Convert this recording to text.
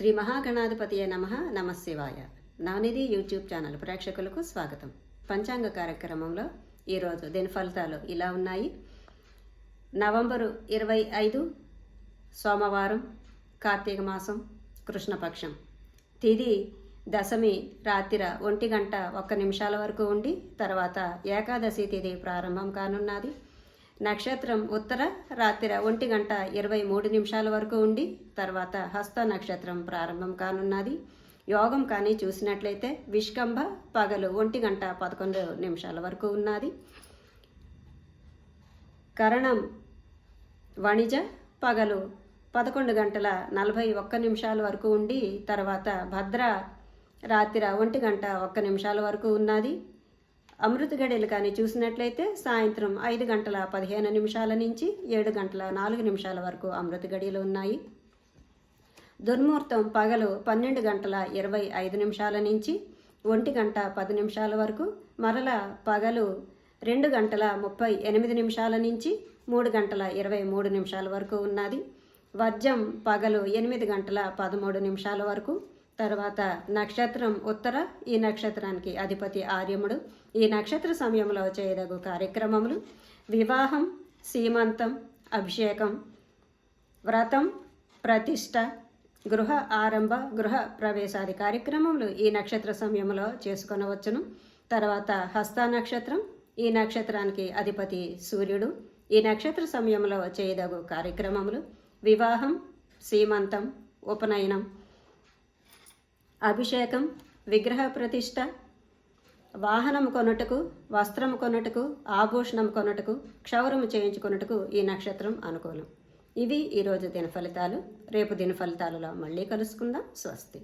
శ్రీ మహాగణాధిపతియే నమ. నమశివాయ. నవనిధి YouTube channel ప్రేక్షకులకు స్వాగతం. పంచాంగ కార్యక్రమంలో ఈరోజు దీని ఫలితాలు ఇలా ఉన్నాయి. నవంబరు ఇరవై ఐదు సోమవారం కార్తీక మాసం కృష్ణపక్షం. తిది దశమి రాత్రి ఒంటి గంట ఒక్క నిమిషాల వరకు ఉండి తర్వాత ఏకాదశి తిథి ప్రారంభం కానున్నది. నక్షత్రం ఉత్తర రాత్రి ఒంటి గంట ఇరవై మూడు నిమిషాల వరకు ఉండి తర్వాత హస్త నక్షత్రం ప్రారంభం కానున్నది. యోగం కానీ చూసినట్లయితే విష్కంభ పగలు ఒంటి గంట పదకొండు నిమిషాల వరకు ఉన్నది. కరణం వణిజ పగలు పదకొండు గంటల నలభై ఒక్క నిమిషాల వరకు ఉండి తర్వాత భద్ర రాత్రి ఒంటి గంట ఒక్క నిమిషాల వరకు ఉన్నది. అమృత గడియలు కానీ చూసినట్లయితే సాయంత్రం ఐదు గంటల పదిహేను నిమిషాల నుంచి ఏడు గంటల నాలుగు నిమిషాల వరకు అమృత గడియలు ఉన్నాయి. దుర్ముహూర్తం పగలు పన్నెండు గంటల ఇరవై ఐదు నిమిషాల నుంచి ఒంటి గంట పది నిమిషాల వరకు మరల పగలు రెండు గంటల ముప్పై ఎనిమిది నిమిషాల నుంచి మూడు గంటల ఇరవై మూడు నిమిషాల వరకు ఉన్నది. వర్జం పగలు ఎనిమిది గంటల పదమూడు నిమిషాల వరకు తర్వాత నక్షత్రం ఉత్తర ఈ నక్షత్రానికి అధిపతి ఆర్యముడు. ఈ నక్షత్ర సమయంలో చేయదగు కార్యక్రమములు? వివాహం సీమంతం అభిషేకం వ్రతం ప్రతిష్ట గృహ ఆరంభ గృహ ప్రవేశాది కార్యక్రమములు ఈ నక్షత్ర సమయంలో చేసుకొనవచ్చును. తర్వాత హస్త నక్షత్రం ఈ నక్షత్రానికి అధిపతి సూర్యుడు. ఈ నక్షత్ర సమయంలో చేయదగు కార్యక్రమములు? వివాహం సీమంతం ఉపనయనం అభిషేకం విగ్రహ ప్రతిష్ట వాహనం కొనుటకు వస్త్రం కొనుటకు ఆభూషణం కొనుటకు క్షౌరము చేయించుకొనుటకు ఈ నక్షత్రం అనుకూలం. ఇవి ఈరోజు దిన ఫలితాలు రేపు దిన ఫలితాలలో మళ్ళీ కలుసుకుందాం. స్వస్తి.